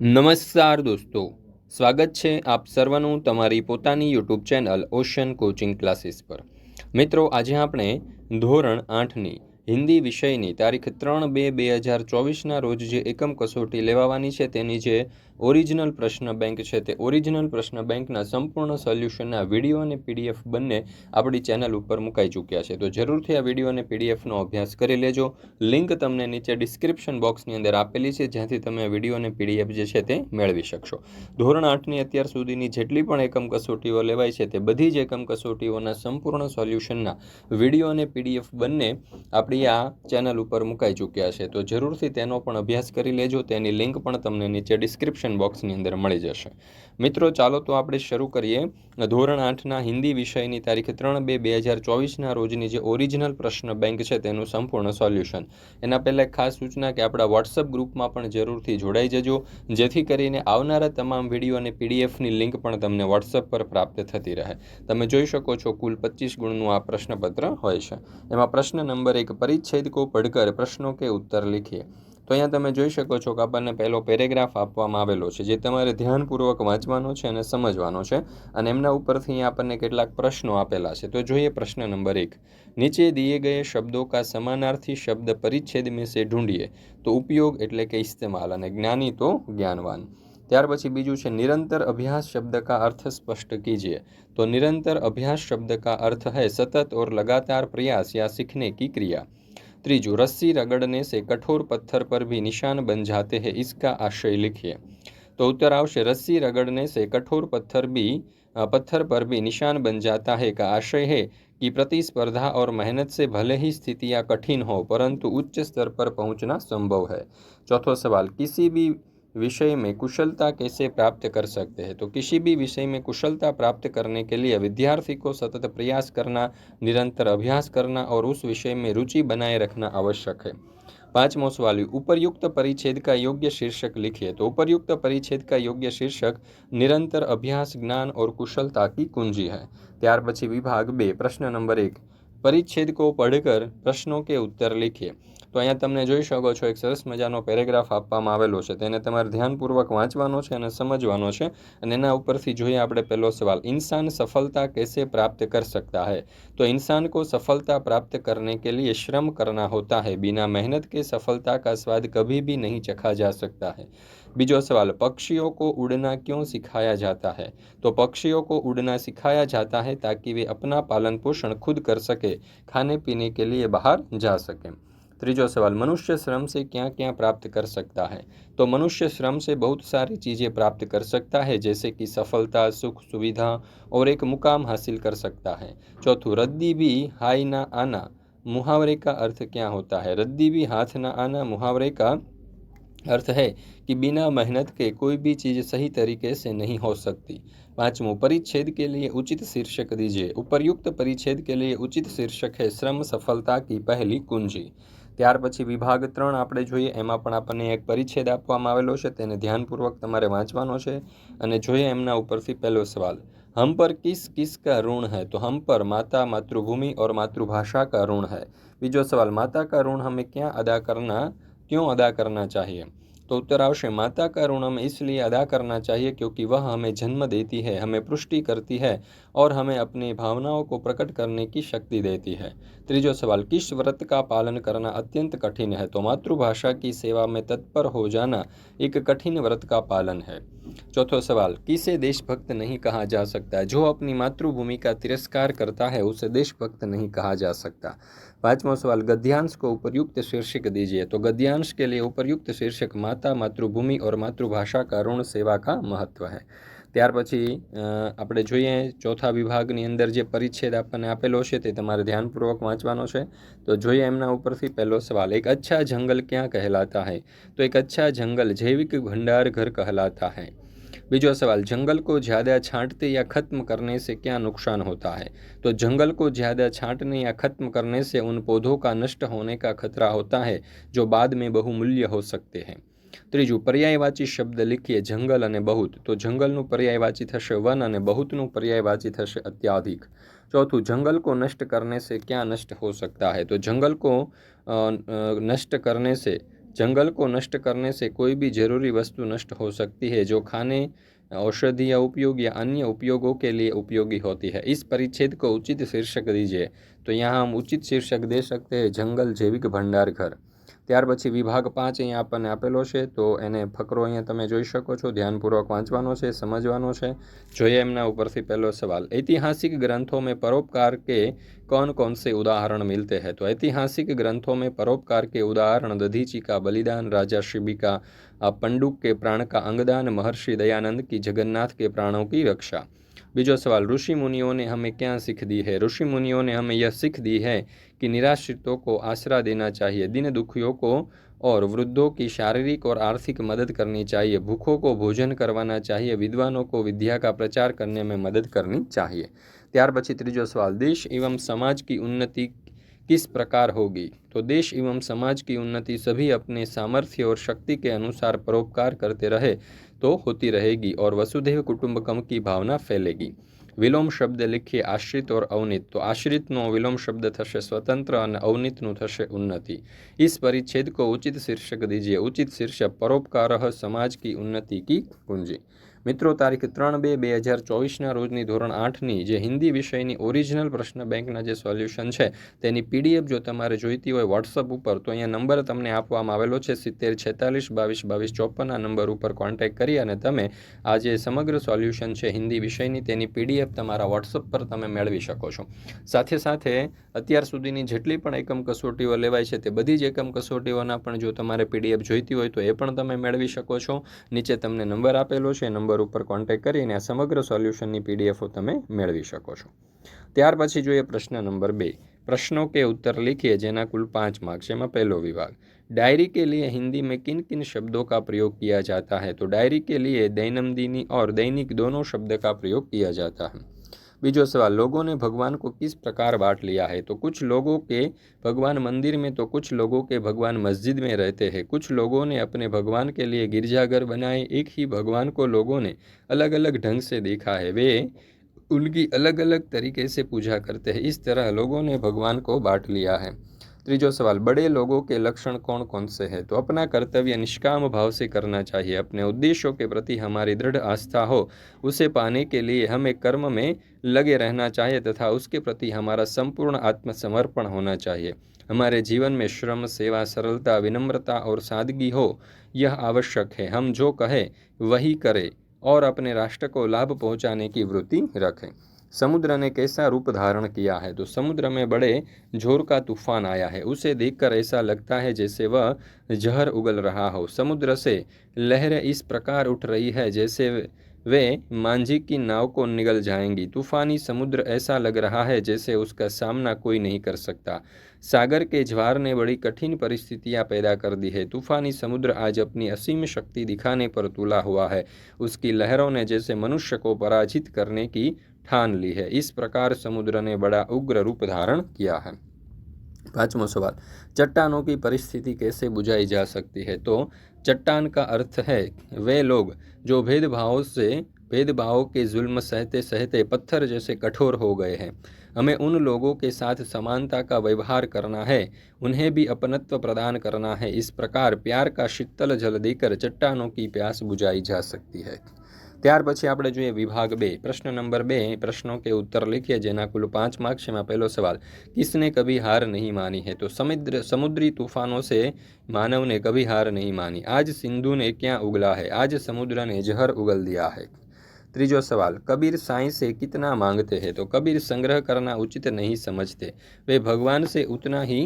નમસ્કાર દોસ્તો. સ્વાગત છે આપ સર્વનું તમારી પોતાની YouTube channel ocean coaching classes પર. મિત્રો, આજે આપણે ધોરણ આઠની હિન્દી વિષયની તારીખ ત્રણ બે બે હજાર ચોવીસના રોજ જે એકમ કસોટી લેવાવાની છે તેની જે ઓરિજિનલ પ્રશ્ન બેંક છે. તે ઓરિજિનલ પ્રશ્ન બેંકના સંપૂર્ણ સોલ્યુશનના વીડિયો અને પીડીએફ બંને આપણી ચેનલ ઉપર મુકાઈ ચૂક્યા છે. તો જરૂરથી આ વીડિયો અને પીડીએફનો અભ્યાસ કરી લેજો. લિંક તમને નીચે ડિસ્ક્રિપ્શન બોક્સની અંદર આપેલી છે, જ્યાંથી તમે વીડિયો અને પીડીએફ જે છે તે મેળવી શકશો. ધોરણ આઠની અત્યાર સુધીની જેટલી પણ એકમ કસોટીઓ લેવાય છે, તે બધી જ એકમ કસોટીઓના સંપૂર્ણ સોલ્યુશનના વીડિયો અને પીડીએફ બંને આપણી આ ચેનલ ઉપર મુકાઈ ચૂક્યા છે. તો જરૂરથી તેનો પણ અભ્યાસ કરી લેજો. તેની લિંક પણ તમને નીચે ડિસ્ક્રિપ્શન બોક્સની અંદર મળી જશે. મિત્રો, ચાલો તો આપણે શરૂ કરીએ. ધોરણ આઠના હિન્દી વિષયની તારીખ ત્રણ બે બે હજાર ચોવીસના રોજની જે ઓરિજિનલ પ્રશ્ન બેંક છે તેનું સંપૂર્ણ સોલ્યુશન એના પહેલાં ખાસ સૂચના કે આપણા વોટ્સઅપ ગ્રુપમાં પણ જરૂરથી જોડાઈ જજો. જેથી કરીને આવનારા તમામ વીડિયો અને પીડીએફની લિંક પણ તમને વોટ્સઅપ પર પ્રાપ્ત થતી રહે. તમે જોઈ શકો છો કુલ પચીસ ગુણનું આ પ્રશ્નપત્ર હોય છે. એમાં પ્રશ્ન નંબર એક, પરિચ્છેદ કો પઢકર પ્રશ્નો કે ઉત્તર લીખીએ. તો અહીંયા તમે જોઈ શકો છો કે આપણને પહેલો પેરેગ્રાફ આપવામાં આવેલો છે, જે તમારે ધ્યાનપૂર્વક વાંચવાનો છે અને સમજવાનો છે. અને એમના ઉપરથી અહીંયા આપણને કેટલાક પ્રશ્નો આપેલા છે. તો જોઈએ પ્રશ્ન નંબર એક. નીચે દિએ ગયે શબ્દો કા સમાનાર્થી શબ્દ પરિચ્છેદ મેં સે ઢૂંઢીએ. તો ઉપયોગ એટલે કે ઇસ્તેમાલ અને જ્ઞાની તો જ્ઞાનવાન. ત્યાર પછી બીજું છે, નિરંતર અભ્યાસ શબ્દ કા અર્થ સ્પષ્ટ કીજીએ તો નિરંતર અભ્યાસ શબ્દ કા અર્થ હૈ સતત ઓર લગાતાર પ્રયાસ યા સીખને કી ક્રિયા. त्रिजु रस्सी रगड़ने से कठोर पत्थर पर भी निशान बन जाते हैं, इसका आशय लिखिए। तो उत्तर आवश्य रस्सी रगड़ने से कठोर पत्थर भी पत्थर पर भी निशान बन जाता है का आशय है कि प्रतिस्पर्धा और मेहनत से भले ही स्थितियाँ कठिन हो, परंतु उच्च स्तर पर पहुँचना संभव है। चौथा सवाल, किसी भी विषय में कुशलता कैसे प्राप्त कर सकते हैं तो किसी भी विषय में कुशलता प्राप्त करने के लिए विद्यार्थी को सतत प्रयास करना निरंतर अभ्यास करना और उस विषय में रुचि बनाए रखना आवश्यक है पांचमो सवाल उपरयुक्त परिच्छेद का योग्य शीर्षक लिखिए तो उपरयुक्त परिच्छेद का योग्य शीर्षक निरंतर अभ्यास ज्ञान और कुशलता की कुंजी है ત્યાર પછી વિભાગ બે પ્રશ્ન નંબર એક પરિચ્છેદ કો પઢકર પ્રશ્નો કે ઉત્તર લખીએ તો અહીંયા તમને જોઈ શકો છો, એક સરસ મજાનો પેરેગ્રાફ આપવામાં આવેલો છે. તેને તમારે ધ્યાનપૂર્વક વાંચવાનો છે અને સમજવાનો છે. અને એના ઉપરથી જોઈએ આપણે પહેલો સવાલ, ઇન્સાન સફળતા કેસે પ્રાપ્ત કર સકતા હૈ? તો ઇન્સાન કો સફળતા પ્રાપ્ત કરને કે લીએ શ્રમ કરના હોતા હૈ? બિના મહેનત કે સફળતા કા સ્વાદ કભી ભી નહીં ચખા જા સકતા હૈ? बीजो सवाल, पक्षियों को उड़ना क्यों सिखाया जाता है? तो पक्षियों को उड़ना सिखाया जाता है ताकि वे अपना पालन पोषण खुद कर सके, खाने पीने के लिए बाहर जा सकें। त्रीजो सवाल, मनुष्य श्रम से क्या क्या प्राप्त कर सकता है? तो मनुष्य श्रम से बहुत सारी चीज़ें प्राप्त कर सकता है, जैसे कि सफलता, सुख, सुविधा और एक मुकाम हासिल कर सकता है। चौथू, रद्दी भी हाई ना आना, मुहावरे का अर्थ क्या होता है? रद्दी भी हाथ ना आना, मुहावरे का अर्थ है कि बिना मेहनत के कोई भी चीज़ सही तरीके से नहीं हो सकती पांचवों परिच्छेद के लिए उचित शीर्षक दीजिए उपरयुक्त परिच्छेद के लिए उचित शीर्षक है श्रम सफलता की पहली कुंजी ત્યાર પછી વિભાગ ત્રણ આપણે જોઈએ એમાં પણ આપણને એક પરિચ્છેદ આપવામાં આવેલો છે તેને ધ્યાનપૂર્વક તમારે વાંચવાનો છે અને જોઈએ એમના ઉપરથી પહેલો સવાલ हम पर किस किस का ऋण है तो हम पर माता मातृभूमि और मातृभाषा का ऋण है बीजो सवाल माता का ऋण हमें क्या अदा करना क्यों अदा करना चाहिए तो उत्तर आवश्य माता का ऋण हमें इसलिए अदा करना चाहिए क्योंकि वह हमें जन्म देती है, हमें पुष्टि करती है और हमें अपनी भावनाओं को प्रकट करने की शक्ति देती है। त्रीजो सवाल, किस व्रत का पालन करना अत्यंत कठिन है? तो मातृभाषा की सेवा में तत्पर हो जाना एक कठिन व्रत का पालन है। चौथो सवाल, किसे देशभक्त नहीं कहा जा सकता? जो अपनी मातृभूमि का तिरस्कार करता है, उसे देशभक्त नहीं कहा जा सकता। पांचवा सवाल गद्यांश को उपयुक्त शीर्षक दीजिए तो गद्यांश के लिए उपयुक्त शीर्षक माता मातृभूमि और मातृभाषा का ऋण सेवा का महत्व है ત્યાર પછી આપણે જોઈએ ચોથા વિભાગની અંદર જે પરિચ્છેદ આપણને આપેલો છે તે તમારે ધ્યાનપૂર્વક વાંચવાનો છે તો જોઈએ એમના ઉપરથી પહેલો સવાલ એક અચ્છા જંગલ ક્યાં કહેલાતા હૈ તો એક અચ્છા જંગલ જૈવિક ભંડાર ઘર कहलाता है बीजो सवाल जंगल को ज़्यादा छांटते या ख़त्म करने से क्या नुकसान होता है तो जंगल को ज़्यादा छांटने या ख़त्म करने से उन पौधों का नष्ट होने का खतरा होता है जो बाद में बहुमूल्य हो सकते हैं ત્રીજું પર્યાયવાચી શબ્દ લીખીએ જંગલ અને બહુત તો જંગલનું પર્યાયવાચી થશે વન અને બહુતનું પર્યાયવાચી થશે અત્યાધિક चौथું जंगल को नष्ट करने से क्या नष्ट हो सकता है तो जंगल को नष्ट करने से जंगल को नष्ट करने से कोई भी ज़रूरी वस्तु नष्ट हो सकती है, जो खाने, औषधि या उपयोग या अन्य उपयोगों के लिए उपयोगी होती है। इस परिच्छेद को उचित शीर्षक दीजिए। तो यहाँ हम उचित शीर्षक दे सकते हैं, जंगल जैविक भंडार घर। ત્યાર પછી વિભાગ પાંચ અહીંયા આપણને આપેલો છે, તો એને ફકરો અહીંયા તમે જોઈ શકો છો, ધ્યાનપૂર્વક વાંચવાનો છે, સમજવાનો છે. જોઈએ એમના ઉપરથી પહેલો સવાલ. ઐતિહાસિક ગ્રંથો મેં પરોપકાર કે કોણ કોન સે ઉદાહરણ મિલતે હૈ? તો ઐતિહાસિક ગ્રંથો મેં પરોપકાર કે ઉદાહરણ? દધીચિકા, બલિદાન, રાજા, શિબિકા शिबी का पंडुक के प्राण का अंगदान महर्षि दयानंद की जगन्नाथ के प्राणों की रक्षा बीजो सवाल ऋषि मुनियों ने हमें क्या सीख दी है ऋषि मुनियों ने हमें यह सीख दी है कि निराश्रितों को आसरा देना चाहिए दिन दुखियों को और वृद्धों की शारीरिक और आर्थिक मदद करनी चाहिए भूखों को भोजन करवाना चाहिए विद्वानों को विद्या का प्रचार करने में मदद करनी चाहिए ત્યાર પછી ત્રીજો सवाल देश एवं समाज की उन्नति किस प्रकार होगी तो देश एवं समाज की उन्नति सभी अपने सामर्थ्य और शक्ति के अनुसार परोपकार करते रहे तो होती रहेगी और वसुधैव कुटुंबकम की भावना फैलेगी વિલોમ શબ્દ લખીએ આશ્રિત ઓર અવનિત તો આશ્રિતનો વિલોમ શબ્દ થશે સ્વતંત્ર અને અવનિતનું થશે ઉન્નતિ इस परिच्छेद को उचित शीर्षक दीजिए उचित शीर्षक परोपकार समाज की उन्नति की कुंजी મિત્રો, તારીખ ત્રણ બે બે હજાર ચોવીસના રોજની ધોરણ આઠની જે હિન્દી વિષયની ઓરિજિનલ પ્રશ્ન બેંકના જે સોલ્યુશન છે, તેની પીડીએફ જો તમારે જોઈતી હોય વોટ્સઅપ ઉપર, તો અહીંયા નંબર તમને આપવામાં આવેલો છે સિત્તેર છેતાલીસ બાવીસ બાવીસ ચોપનના નંબર ઉપર કોન્ટેક્ટ કરી અને તમે આ જે સમગ્ર સોલ્યુશન છે હિન્દી વિષયની, તેની પીડીએફ તમારા વોટ્સઅપ પર તમે મેળવી શકો છો. સાથે સાથે અત્યાર સુધીની જેટલી પણ એકમ કસોટીઓ લેવાય છે, તે બધી જ એકમ કસોટીઓના પણ જો તમારે પીડીએફ જોઈતી હોય, તો એ પણ તમે મેળવી શકો છો. નીચે તમને નંબર આપેલો છે, નંબર નંબર ઉપર કોન્ટેક્ટ કરીને આ સમગ્ર સોલ્યુશનની પીડીએફો તમે મેળવી શકો છો ત્યાર પછી જોઈએ પ્રશ્ન નંબર બે प्रश्नों के उत्तर लिखिए जेना कुल पाँच मार्क्स में पहलो विभाग डायरी के लिए हिंदी में किन किन शब्दों का प्रयोग किया जाता है तो डायरी के लिए दैनंदिनी और दैनिक दोनों शब्द का प्रयोग किया जाता है बीजो सवाल, लोगों ने भगवान को किस प्रकार बांट लिया है? तो कुछ लोगों के भगवान मंदिर में तो कुछ लोगों के भगवान मस्जिद में रहते हैं। कुछ लोगों ने अपने भगवान के लिए गिरजाघर बनाए, एक ही भगवान को लोगों ने अलग अलग ढंग से देखा है। वे उनकी अलग अलग तरीके से पूजा करते हैं। इस तरह लोगों ने भगवान को बांट लिया है। त्रीजो सवाल, बड़े लोगों के लक्षण कौन कौन से हैं? तो अपना कर्तव्य निष्काम भाव से करना चाहिए। अपने उद्देश्यों के प्रति हमारी दृढ़ आस्था हो, उसे पाने के लिए हमें कर्म में लगे रहना चाहिए तथा उसके प्रति हमारा संपूर्ण आत्मसमर्पण होना चाहिए। हमारे जीवन में श्रम, सेवा, सरलता, विनम्रता और सादगी हो, यह आवश्यक है। हम जो कहें, वही करें और अपने राष्ट्र को लाभ पहुँचाने की वृत्ति रखें। समुद्र ने कैसा रूप धारण किया है? तो समुद्र में बड़े ज़ोर का तूफ़ान आया है। उसे देखकर ऐसा लगता है जैसे वह जहर उगल रहा हो। समुद्र से लहरें इस प्रकार उठ रही है जैसे वे मांझी की नाव को निगल जाएँगी। तूफानी समुद्र ऐसा लग रहा है जैसे उसका सामना कोई नहीं कर सकता। सागर के ज्वार ने बड़ी कठिन परिस्थितियाँ पैदा कर दी है। तूफानी समुद्र आज अपनी असीम शक्ति दिखाने पर तुला हुआ है। उसकी लहरों ने जैसे मनुष्य को पराजित करने की ठान ली है। इस प्रकार समुद्र ने बड़ा उग्र रूप धारण किया है। पांचवा सवाल, चट्टानों की परिस्थिति कैसे बुझाई जा सकती है? तो चट्टान का अर्थ है, वे लोग जो भेदभाव से, भेदभाव के जुल्म सहते सहते पत्थर जैसे कठोर हो गए हैं। हमें उन लोगों के साथ समानता का व्यवहार करना है, उन्हें भी अपनत्व प्रदान करना है। इस प्रकार प्यार का शीतल जल देकर चट्टानों की प्यास बुझाई जा सकती है। ત્યાર પછી આપણે જોઈએ વિભાગ બે પ્રશ્ન નંબર બે પ્રશ્નો કે ઉત્તર लिखिए જેના કુલ પાંચ માર્ક્સ છે એમાં પહેલો સવાલ किसने कभी हार नहीं मानी है तो समुद्र समुद्री तूफानों से मानव ने कभी हार नहीं मानी आज सिंधु ने क्या उगला है आज समुद्र ने जहर उगल दिया है त्रीजो सवाल कबीर साई से कितना मांगते हैं तो कबीर संग्रह करना उचित नहीं समझते वे भगवान से उतना ही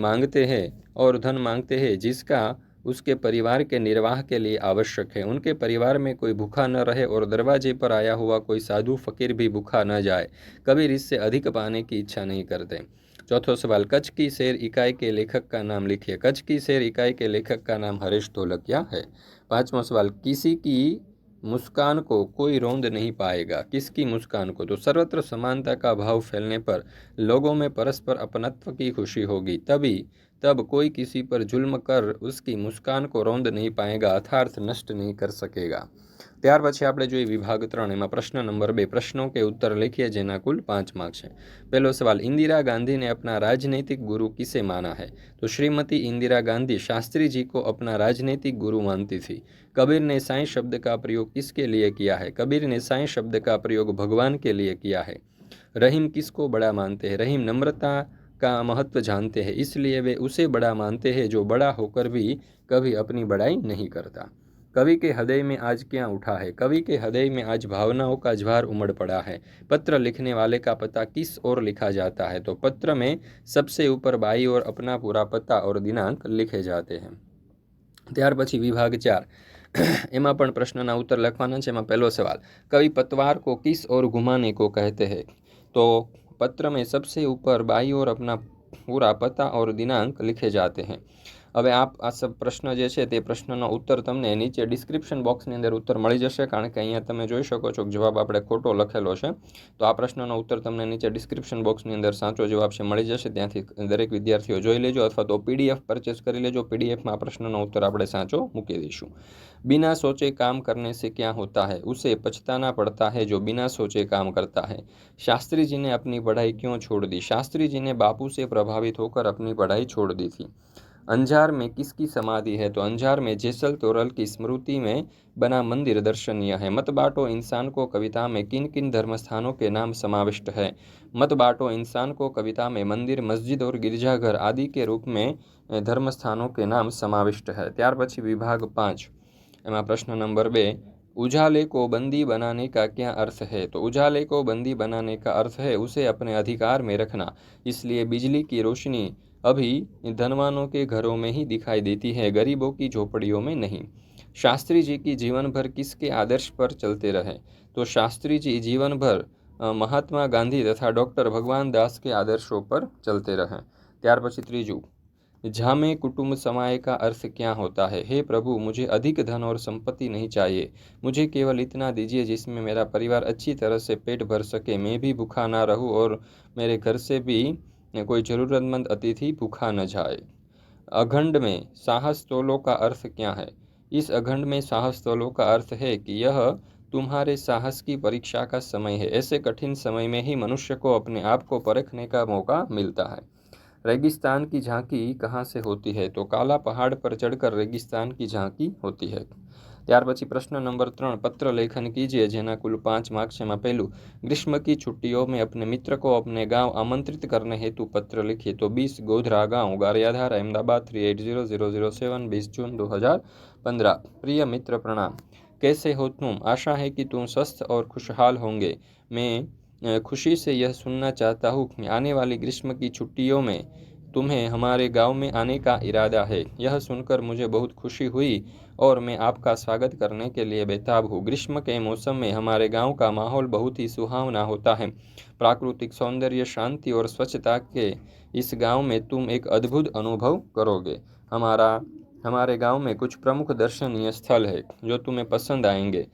मांगते हैं और धन मांगते हैं जिसका उसके परिवार के निर्वाह के लिए आवश्यक है। उनके परिवार में कोई भूखा न रहे और दरवाजे पर आया हुआ कोई साधु फकीर भी भूखा न जाए, कबीर इससे अधिक पाने की इच्छा नहीं करते। चौथो सवाल, कच्छ की शेर इकाई के लेखक का नाम लिखिए। कच्छ की शेर इकाई के लेखक का नाम हरीश तोलकिया है। पाँचवा सवाल, किसी की मुस्कान को कोई रोंद नहीं पाएगा। किसकी मुस्कान को? तो सर्वत्र समानता का भाव फैलने पर लोगों में परस्पर अपनत्व की खुशी होगी। तभी तब कोई किसी पर जुल्म कर उसकी मुस्कान को रोंद नहीं पाएगा अर्थार्थ नष्ट नहीं कर सकेगा ત્યાર પછી આપણે જોઈએ વિભાગ ત્રણ એમાં પ્રશ્ન નંબર બે પ્રશ્નો કે ઉત્તર લખીએ જેના કુલ પાંચ માર્ક છે પહેલો સવાલ इंदिरा गांधी ने अपना राजनीतिक गुरु किसे माना है तो श्रीमती इंदिरा गांधी शास्त्री जी को अपना राजनीतिक गुरु मानती थी कबीर ने साई शब्द का प्रयोग किसके लिए किया है कबीर ने साई शब्द का प्रयोग भगवान के लिए किया है रहीम किसको बड़ा मानते हैं रहीम नम्रता का महत्व जानते हैं, इसलिए वे उसे बड़ा मानते हैं जो बड़ा होकर भी कभी अपनी बड़ाई नहीं करता। कवि के हृदय में आज क्या उठा है? कवि के हृदय में आज भावनाओं का ज्वार उमड़ पड़ा है। पत्र लिखने वाले का पता किस ओर लिखा जाता है? तो पत्र में सबसे ऊपर बाई और अपना पूरा पता और दिनांक लिखे जाते हैं। त्यार पी विभाग चार। एम प्रश्न न उत्तर लिखवा છે सवाल। कवि पतवार को किस કો घुमाने को कहते हैं? तो पत्र में सबसे ऊपर बाई और अपना पूरा पता और दिनांक लिखे जाते हैं। હવે આપ આ સબ પ્રશ્ન જે છે તે પ્રશ્નનો ઉત્તર તમને નીચે ડિસ્ક્રિપ્શન બોક્સની અંદર ઉત્તર મળી જશે કારણ કે અહીંયા તમે જોઈ શકો છો કે જવાબ આપણે ખોટો લખેલો છે તો આ પ્રશ્નનો ઉત્તર તમને નીચે ડિસ્ક્રિપ્શન બોક્સની અંદર સાચો જવાબ છે મળી જશે ત્યાંથી દરેક વિદ્યાર્થીઓ જોઈ લેજો અથવા તો પીડીએફ પરચેસ કરી લેજો પીડીએફમાં આ પ્રશ્નનો ઉત્તર આપણે સાચો મૂકી દઈશું बिना सोचे काम करने से क्या होता है उसे पछताना पड़ता है जो बिना सोचे काम करता है शास्त्री जी ने अपनी पढ़ाई क्यों छोड़ दी शास्त्री जी ने बापू से प्रभावित होकर अपनी पढ़ाई छोड़ दी थी अंजार में किसकी समाधि है तो अंजार में जैसल तोरल की स्मृति में बना मंदिर दर्शनीय है मत बाटो इंसान को कविता में किन किन धर्म स्थानों के नाम समाविष्ट है मत बाटो इंसान को कविता में मंदिर मस्जिद और गिरजाघर आदि के रूप में धर्म स्थानों के नाम समाविष्ट है ત્યાર પછી विभाग पाँच એમાં प्रश्न नंबर बे उजाले को बंदी बनाने का क्या अर्थ है तो उजाले को बंदी बनाने का अर्थ है उसे अपने अधिकार में रखना इसलिए बिजली की रोशनी अभी धनवानों के घरों में ही दिखाई देती है, गरीबों की झोपड़ियों में नहीं। शास्त्री जी की जीवन भर किसके आदर्श पर चलते रहे? तो शास्त्री जी जीवन भर महात्मा गांधी तथा डॉक्टर भगवान दास के आदर्शों पर चलते रहे। त्यार पी तीजू झामे कुटुंब समाय का अर्थ क्या होता है? हे प्रभु, मुझे अधिक धन और संपत्ति नहीं चाहिए। मुझे केवल इतना दीजिए जिसमें मेरा परिवार अच्छी तरह से पेट भर सके, मैं भी भूखा ना रहूँ और मेरे घर से भी कोई ज़रूरतमंद अतिथि भूखा न जाए। अखंड में साहस तोलो का अर्थ क्या है? इस अखंड में साहस तोलो का अर्थ है कि यह तुम्हारे साहस की परीक्षा का समय है। ऐसे कठिन समय में ही मनुष्य को अपने आप को परखने का मौका मिलता है। रेगिस्तान की झांकी कहाँ से होती है? तो काला पहाड़ पर चढ़कर रेगिस्तान की झांकी होती है। ત્યાર પછી प्रश्न नंबर ત્રણ पत्र लेखन कीजिए જેના कुल पाँच मार्क्स એમાં પહેલું ग्रीष्म की छुट्टियों में अपने मित्र को अपने गांव आमंत्रित करने हेतु पत्र लिखिए तो बीस गोधरा गांव Gariyadhar Ahmedabad three eight zero zero zero seven बीस जून दो हज़ार पंद्रह प्रिय मित्र प्रणाम कैसे हो तुम आशा है कि तुम स्वस्थ और खुशहाल होंगे मैं खुशी से यह सुनना चाहता हूँ कि आने वाली ग्रीष्म की छुट्टियों में तुम्हें हमारे गाँव में आने का इरादा है। यह सुनकर मुझे बहुत खुशी हुई और मैं आपका स्वागत करने के लिए बेताब हूँ। ग्रीष्म के मौसम में हमारे गाँव का माहौल बहुत ही सुहावना होता है। प्राकृतिक सौंदर्य, शांति और स्वच्छता के इस गाँव में तुम एक अद्भुत अनुभव करोगे। हमारा, हमारे गाँव में कुछ प्रमुख दर्शनीय स्थल है जो तुम्हें पसंद आएँगे।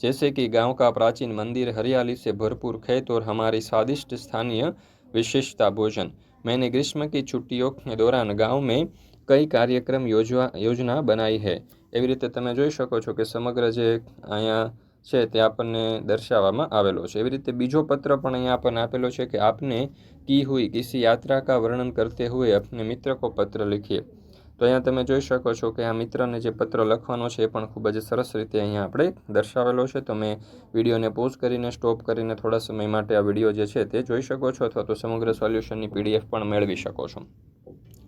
जैसे कि गाँव का प्राचीन मंदिर, हरियाली से भरपूर खेत और हमारी स्वादिष्ट स्थानीय विशेषता भोजन। मैंने ग्रीष्म की छुट्टियों के दौरान गांव में કઈ કાર્યક્રમ યોજવા યોજના બનાવી છે એવી રીતે તમે જોઈ શકો છો કે સમગ્ર જે અહીંયા છે તે આપણને દર્શાવવામાં આવેલો છે એવી રીતે બીજો પત્ર પણ અહીંયા આપણને આપેલો છે કે આપને કી હુઈ કિસી યાત્રા કા વર્ણન કરતે હુએ अपने મિત્ર કો પત્ર लिखिए તો અહીંયા તમે જોઈ શકો છો કે આ મિત્રને જે પત્ર લખવાનો છે એ પણ ખૂબ જ સરસ રીતે અહીંયા આપણે દર્શાવેલો છે. તમે વિડીયોને પોઝ કરીને, સ્ટોપ કરીને થોડા સમય માટે આ વીડિયો જે છે તે જોઈ શકો છો અથવા તો સમગ્ર સોલ્યુશનની પીડીએફ પણ મેળવી શકો છો.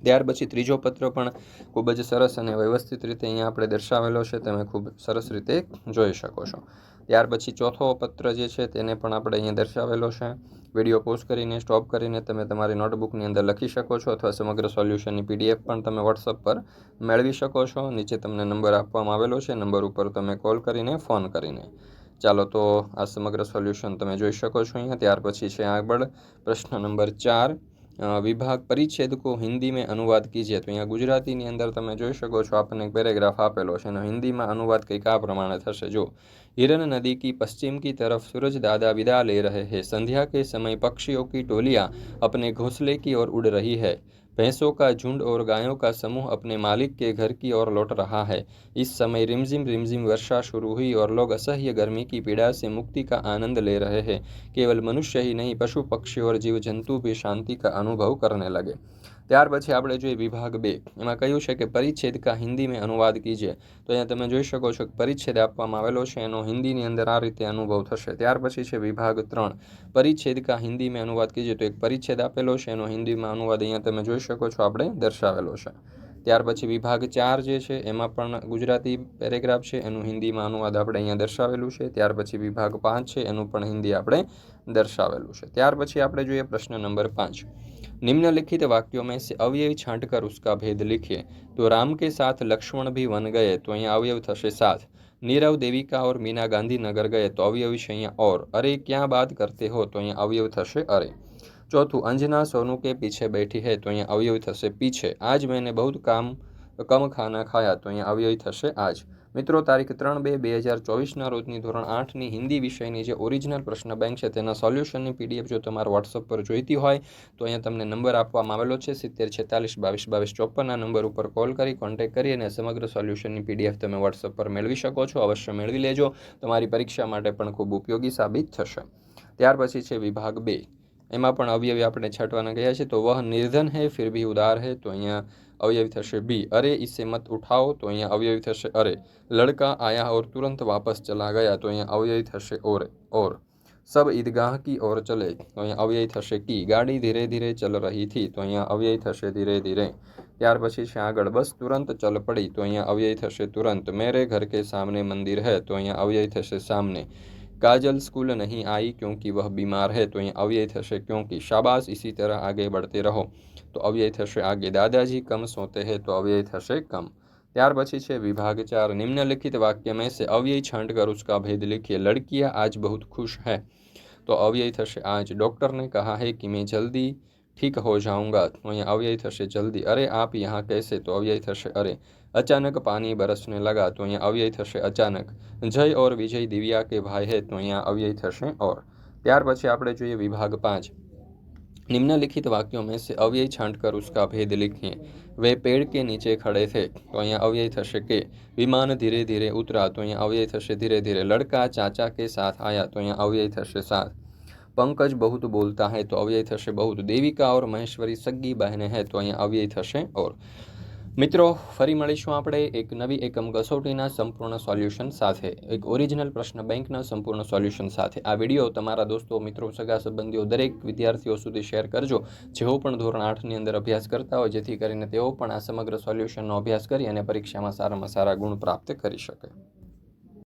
ત્યાર પછી ત્રીજો પત્ર પણ ખૂબ જ સરસ અને વ્યવસ્થિત રીતે અહીંયા આપણે દર્શાવેલો છે. તમે ખૂબ સરસ રીતે જોઈ શકો છો. ત્યાર પછી ચોથો પત્ર જે છે તેને પણ આપણે અહીંયા દર્શાવેલો છે. વીડિયો પોઝ કરીને, સ્ટોપ કરીને તમે તમારી નોટબુકની અંદર લખી શકો છો અથવા સમગ્ર સોલ્યુશનની પીડીએફ પણ તમે વોટ્સઅપ પર મેળવી શકો છો. નીચે તમને નંબર આપવામાં આવેલો છે. નંબર ઉપર તમે કોલ કરીને, ફોન કરીને. ચાલો તો આ સમગ્ર સોલ્યુશન તમે જોઈ શકો છો અહીંયા. ત્યાર પછી છે આગળ પ્રશ્ન નંબર ચાર. વિભાગ પરિચ્છેદ કો હિન્દી મેં અનુવાદ કીજીએ તો અહીંયા ગુજરાતીની અંદર તમે જોઈ શકો છો આપણને એક પેરેગ્રાફ આપેલો છે એનો હિન્દીમાં અનુવાદ કંઈક આ પ્રમાણે થશે જો हिरन नदी की पश्चिम की तरफ सूरज दादा विदा ले रहे हैं संध्या के समय पक्षियों की टोलियां अपने घोंसले की ओर उड़ रही है भैंसों का झुंड और गायों का समूह अपने मालिक के घर की ओर लौट रहा है। इस समय रिमझिम रिमझिम वर्षा शुरू हुई और लोग असह्य गर्मी की पीड़ा से मुक्ति का आनंद ले रहे हैं। केवल मनुष्य ही नहीं, पशु पक्षी और जीव जंतु भी शांति का अनुभव करने लगे। ત્યાર પછી આપણે જોઈએ વિભાગ બે. એમાં કહ્યું છે કે પરિચ્છેદ કા હિન્દી મેં અનુવાદ કીજે. તો અહીંયા તમે જોઈ શકો છો કે પરિચ્છેદ આપવામાં આવેલો છે, એનો હિન્દીની અંદર આ રીતે અનુભવ થશે. ત્યાર પછી છે વિભાગ ત્રણ. પરિચ્છેદ કા હિન્દી મેં અનુવાદ કીજે, તો એક પરિચ્છેદ આપેલો છે, એનો હિન્દીમાં અનુવાદ અહીંયા તમે જોઈ શકો છો આપણે દર્શાવેલો છે. ત્યાર પછી વિભાગ ચાર જે છે, એમાં પણ ગુજરાતી પેરેગ્રાફ છે, એનું હિન્દીમાં અનુવાદ આપણે અહીંયા દર્શાવેલું છે. ત્યાર પછી વિભાગ પાંચ છે, એનું પણ હિન્દી આપણે દર્શાવેલું છે. ત્યાર પછી આપણે જોઈએ પ્રશ્ન નંબર પાંચ. निम्नलिखित वाक्यों में से अवयव छांटकर उसका भेद लिखिए तो राम के साथ लक्ष्मण भी वन गए तो यहाँ अवयव थे साथ नीरव देवी का और मीना गांधी नगर गए तो अवयव से यहाँ और। अरे, क्या बात करते हो? तो यहाँ अवयव थे अरे। चौथु, अंजना सोनू के पीछे बैठी है तो यहाँ अवयव थे पीछे। आज मैंने बहुत काम, कम खाना खाया तो यहाँ अवयव थे आज। મિત્રો, તારીખ ત્રણ બે બે હજાર ચોવીસના રોજની ધોરણ આઠની હિન્દી વિષયની જે ઓરિજિનલ પ્રશ્ન બેંક છે, તેના સોલ્યુશનની પીડીએફ જો તમારે વોટ્સઅપ પર જોઈતી હોય, તો અહીંયા તમને નંબર આપવામાં આવેલો છે, સિત્તેર છેતાલીસ બાવીસ બાવીસ ચોપનના નંબર ઉપર કોલ કરી કોન્ટેક્ટ કરી અને સમગ્ર સોલ્યુશનની પીડીએફ તમે વોટ્સઅપ પર મેળવી શકો છો. અવશ્ય મેળવી લેજો. તમારી પરીક્ષા માટે પણ ખૂબ ઉપયોગી સાબિત થશે. ત્યાર પછી છે વિભાગ બે. એમાં પણ અવયવી આપણે છાંટવાના ગયા છે તો વહ નિર્ધન હે ફિર ભી ઉદાર હે તો અહીંયા अवयवी થશે બી અરે इसे मत उठाओ તો અહીંયા અવયવી થશે અરે લડકા આયા और तुरंत वापस चला गया તો અહીંયા અવયવી થશે ઓર ઓર सब ईदगाह की ओर चले તો અહીંયા અવયવી થશે કી ગાડી ધીરે ધીરે ચલ રહી थी તો અહીંયા અવયવી થશે ધીરે ધીરે ત્યાર પછી છે આગળ બસ તુરંત ચલ પડી તો અહીંયા અવયવી થશે તુરંત મેરે ઘર કે સામને મંદિર હૈ તો અહીંયા અવયવી થશે સામને काजल स्कूल नहीं आई क्योंकि वह बीमार है तो यहाँ अव्यय થશે क्योंकि शाबाश इसी तरह आगे बढ़ते रहो तो अव्यय થશે आगे दादाजी कम सोते हैं तो अव्यय થશે कम ત્યાર પછી છે વિભાગ ચાર निम्नलिखित वाक्य में से अव्यय छांट कर उसका भेद लिखिए लड़कियां आज बहुत खुश है तो अव्यय થશે आज डॉक्टर ने कहा है कि मैं जल्दी ठीक हो जाऊंगा तो અહીંયા અવ્યય થશે જલ્દી અરે આપ यहाँ कैसे तो અવ્યય થશે અરે अचानक पानी बरसने लगा तो અહીંયા અવ્યય થશે અચાનક જય ઓર વિજય દિવ્યા કે ભાઈ હે તો અહીંયા અવ્યય થશે ઓર ત્યાર પછી આપણે જોઈએ વિભાગ પાંચ निम्नलिखित वाक्यों में से अव्यय छांट कर उसका भेद लिखिए वे पेड़ के नीचे खड़े थे तो અહીંયા અવ્યય થશે કે વિમાન ધીરે ધીરે ઉતરા તો અહીંયા અવ્યય થશે ધીરે ધીરે લડકા ચાચા કે સાથ આયા તો અહીંયા અવ્યય થશે સાથ પંકજ બહુત બોલતા હૈ તો અવ્યય થશે બહુત. દેવિકા ઓર મહેશ્વરી સગ્ગી બહેને હૈ તો અહીંયા અવ્યય થશે ઓર. મિત્રો, ફરી મળીશું આપણે એક નવી એકમ કસોટીના સંપૂર્ણ સોલ્યુશન સાથે. એક ઓરિજિનલ પ્રશ્ન બેંકના સંપૂર્ણ સોલ્યુશન સાથે. આ વીડિયો તમારા દોસ્તો, મિત્રો, સગા સંબંધીઓ, દરેક વિદ્યાર્થીઓ સુધી શેર કરજો. જેઓ પણ ધોરણ આઠની અંદર અભ્યાસ કરતા હોય, જેથી કરીને તેઓ પણ આ સમગ્ર સોલ્યુશનનો અભ્યાસ કરી અને પરીક્ષામાં સારામાં સારા ગુણ પ્રાપ્ત કરી શકે.